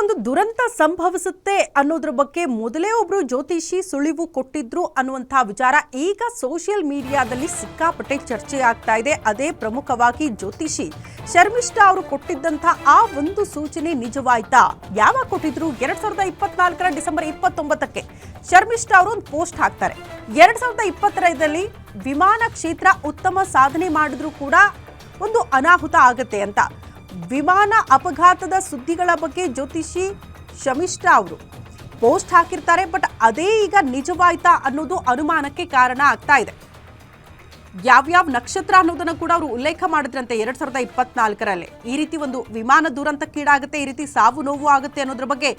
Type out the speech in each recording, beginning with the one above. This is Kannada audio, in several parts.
ಒಂದು ದುರಂತ ಸಂಭವಿಸುತ್ತೆ ಅನ್ನೋದ್ರ ಬಗ್ಗೆ ಮೊದಲೇ ಒಬ್ರು ಜ್ಯೋತಿಷಿ ಸುಳಿವು ಕೊಟ್ಟಿದ್ರು ಅನ್ನುವಂತಹ ವಿಚಾರ ಈಗ ಸೋಷಿಯಲ್ ಮೀಡಿಯಾದಲ್ಲಿ ಸಿಕ್ಕಾಪಟ್ಟೆ ಚರ್ಚೆ ಆಗ್ತಾ ಇದೆ. ಅದೇ ಪ್ರಮುಖವಾಗಿ ಜ್ಯೋತಿಷಿ ಶರ್ಮಿಷ್ಠಾ ಅವರು ಕೊಟ್ಟಿದ್ದಂತ ಆ ಒಂದು ಸೂಚನೆ ನಿಜವಾಯ್ತಾ? ಯಾವಾಗ ಕೊಟ್ಟಿದ್ರು? ಎರಡ್ ಸಾವಿರದ ಇಪ್ಪತ್ನಾಲ್ಕರ ಡಿಸೆಂಬರ್ ಇಪ್ಪತ್ತೊಂಬತ್ತಕ್ಕೆ ಶರ್ಮಿಷ್ಠಾ ಅವರು ಒಂದು ಪೋಸ್ಟ್ ಹಾಕ್ತಾರೆ. ಎರಡ್ ಸಾವಿರದ ಇಪ್ಪತ್ತೈದರಲ್ಲಿ ವಿಮಾನ ಕ್ಷೇತ್ರ ಉತ್ತಮ ಸಾಧನೆ ಮಾಡಿದ್ರು ಕೂಡ ಒಂದು ಅನಾಹುತ ಆಗತ್ತೆ ಅಂತ. ವಿಮಾನ ಅಪಘಾತದ ಸುದ್ದಿಗಳ ಬಗ್ಗೆ ಜ್ಯೋತಿಷಿ ಶಮಿಷ್ಠಾ ಅವರು. ಪೋಸ್ಟ್ ಹಾಕಿರ್ತಾರೆ, ಬಟ್ ಅದೇ ಈಗ ನಿಜವಾಯ್ತಾ ಅನ್ನೋದು ಅನುಮಾನಕ್ಕೆ ಕಾರಣ ಆಗ್ತಾ ಇದೆ. ಯಾವ್ಯಾವ ನಕ್ಷತ್ರ ಅನ್ನೋದನ್ನ ಕೂಡ ಅವರು ಉಲ್ಲೇಖ ಮಾಡಿದ್ರಂತೆ ಎರಡ್ ಸಾವಿರದ ಇಪ್ಪತ್ನಾಲ್ಕರಲ್ಲಿ. ಈ ರೀತಿ ಒಂದು ವಿಮಾನ ದುರಂತಕ್ಕೀಡಾಗುತ್ತೆ, ಈ ರೀತಿ ಸಾವು ನೋವು ಆಗುತ್ತೆ ಅನ್ನೋದ್ರ ಬಗ್ಗೆ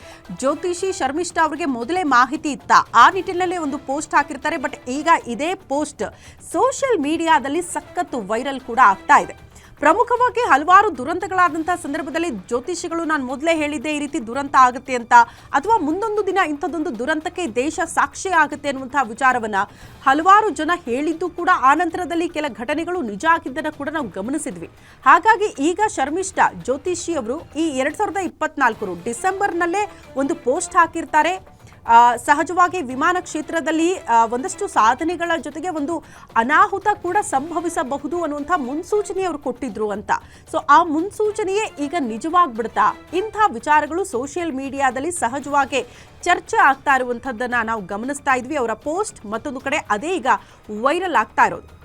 ಜ್ಯೋತಿಷಿ ಶರ್ಮಿಷ್ಠ ಅವರಿಗೆ ಮೊದಲೇ ಮಾಹಿತಿ ಇತ್ತ. ಆ ನಿಟ್ಟಿನಲ್ಲಿ ಒಂದು ಪೋಸ್ಟ್ ಹಾಕಿರ್ತಾರೆ, ಬಟ್ ಈಗ ಇದೇ ಪೋಸ್ಟ್ ಸೋಷಿಯಲ್ ಮೀಡಿಯಾದಲ್ಲಿ ಸಖತ್ತು ವೈರಲ್ ಕೂಡ ಆಗ್ತಾ ಇದೆ. ಪ್ರಮುಖವಾಗಿ ಹಲವಾರು ದುರಂತಗಳಾದಂತಹ ಸಂದರ್ಭದಲ್ಲಿ ಜ್ಯೋತಿಷಿಗಳು ನಾನು ಮೊದಲೇ ಹೇಳಿದ್ದೆ ಈ ರೀತಿ ದುರಂತ ಆಗುತ್ತೆ ಅಂತ ಅಥವಾ ಮುಂದೊಂದು ದಿನ ಇಂಥದ್ದೊಂದು ದುರಂತಕ್ಕೆ ದೇಶ ಸಾಕ್ಷಿ ಆಗುತ್ತೆ ಅನ್ನುವಂತಹ ವಿಚಾರವನ್ನ ಹಲವಾರು ಜನ ಹೇಳಿದ್ದು ಕೂಡ ಆ ನಂತರದಲ್ಲಿ ಕೆಲ ಘಟನೆಗಳು ನಿಜ ಆಗಿದ್ದನ್ನ ಕೂಡ ನಾವು ಗಮನಿಸಿದ್ವಿ. ಹಾಗಾಗಿ ಈಗ ಶರ್ಮಿಷ್ಠ ಜ್ಯೋತಿಷಿ ಅವರು ಈ ಎರಡ್ ಸಾವಿರದ ಇಪ್ಪತ್ನಾಲ್ಕರು ಡಿಸೆಂಬರ್ನಲ್ಲೇ ಒಂದು ಪೋಸ್ಟ್ ಹಾಕಿರ್ತಾರೆ. ಸಹಜವಾಗಿ ವಿಮಾನ ಕ್ಷೇತ್ರದಲ್ಲಿ ಒಂದಷ್ಟು ಸಾಧನೆಗಳ ಜೊತೆಗೆ ಒಂದು ಅನಾಹುತ ಕೂಡ ಸಂಭವಿಸಬಹುದು ಅನ್ನುವಂಥ ಮುನ್ಸೂಚನೆ ಅವರು ಕೊಟ್ಟಿದ್ರು ಅಂತ. ಸೊ ಆ ಮುನ್ಸೂಚನೆಯೇ ಈಗ ನಿಜವಾಗ್ಬಿಡ್ತಾ, ಇಂಥ ವಿಚಾರಗಳು ಸೋಷಿಯಲ್ ಮೀಡಿಯಾದಲ್ಲಿ ಸಹಜವಾಗಿ ಚರ್ಚೆ ಆಗ್ತಾ ಇರುವಂಥದ್ದನ್ನು ನಾವು ಗಮನಿಸ್ತಾ ಇದ್ವಿ. ಅವರ ಪೋಸ್ಟ್ ಮತ್ತೊಂದು ಕಡೆ ಅದೇ ಈಗ ವೈರಲ್ ಆಗ್ತಾ ಇರೋದು.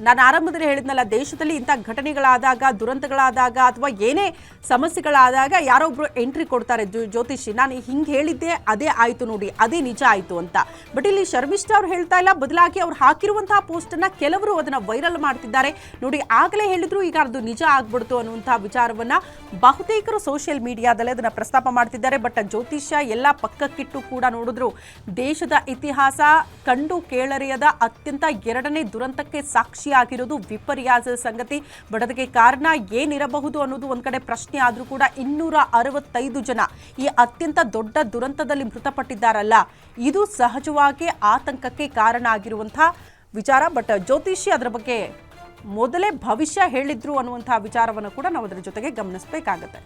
ನಾನು ಆರಂಭದಲ್ಲಿ ಹೇಳಿದ್ನಲ್ಲ, ದೇಶದಲ್ಲಿ ಇಂಥ ಘಟನೆಗಳಾದಾಗ, ದುರಂತಗಳಾದಾಗ ಅಥವಾ ಏನೇ ಸಮಸ್ಯೆಗಳಾದಾಗ ಯಾರೊಬ್ರು ಎಂಟ್ರಿ ಕೊಡ್ತಾರೆ ಜ್ಯೋ- ಜ್ಯೋತಿಷಿ. ನಾನು ಹಿಂಗೆ ಹೇಳಿದ್ದೆ, ಅದೇ ಆಯಿತು ನೋಡಿ, ಅದೇ ನಿಜ ಆಯಿತು ಅಂತ. ಬಟ್ ಇಲ್ಲಿ ಶರ್ಮಿಷ್ಠ ಅವ್ರು ಹೇಳ್ತಾ ಇಲ್ಲ, ಬದಲಾಗಿ ಅವ್ರು ಹಾಕಿರುವಂತಹ ಪೋಸ್ಟನ್ನು ಕೆಲವರು ಅದನ್ನ ವೈರಲ್ ಮಾಡ್ತಿದ್ದಾರೆ. ನೋಡಿ, ಆಗಲೇ ಹೇಳಿದ್ರು ಈಗ ಅದು ನಿಜ ಆಗ್ಬಿಡ್ತು ಅನ್ನುವಂತಹ ವಿಚಾರವನ್ನ ಬಹುತೇಕರು ಸೋಷಿಯಲ್ ಮೀಡಿಯಾದಲ್ಲೇ ಅದನ್ನ ಪ್ರಸ್ತಾಪ ಮಾಡ್ತಿದ್ದಾರೆ. ಬಟ್ ಜ್ಯೋತಿಷ್ಯ ಎಲ್ಲ ಪಕ್ಕಕ್ಕಿಟ್ಟು ಕೂಡ ನೋಡಿದ್ರು, ದೇಶದ ಇತಿಹಾಸ ಕಂಡು ಕೇಳರಿಯದ ಅತ್ಯಂತ ಎರಡನೇ ದುರಂತಕ್ಕೆ ಸಾಕ್ಷಿಯಾಗಿರೋದು ವಿಪರ್ಯಾಸದ ಸಂಗತಿ. ಬಟ್ ಕಾರಣ ಏನಿರಬಹುದು ಅನ್ನೋದು ಒಂದ್ ಕಡೆ ಪ್ರಶ್ನೆ ಆದ್ರೂ ಕೂಡ ಇನ್ನೂರ ಅರವತ್ತೈದು ಜನ ಈ ಅತ್ಯಂತ ದೊಡ್ಡ ದುರಂತದಲ್ಲಿ ಮೃತಪಟ್ಟಿದ್ದಾರಲ್ಲ. ಇದು ಸಹಜವಾಗಿ ಆತಂಕಕ್ಕೆ ಕಾರಣ ಆಗಿರುವಂತಹ ವಿಚಾರ. ಬಟ್ ಜ್ಯೋತಿಷಿ ಅದರ ಬಗ್ಗೆ ಮೊದಲೇ ಭವಿಷ್ಯ ಹೇಳಿದ್ರು ಅನ್ನುವಂತಹ ವಿಚಾರವನ್ನು ಕೂಡ ನಾವು ಅದರ ಜೊತೆಗೆ ಗಮನಿಸಬೇಕಾಗತ್ತೆ.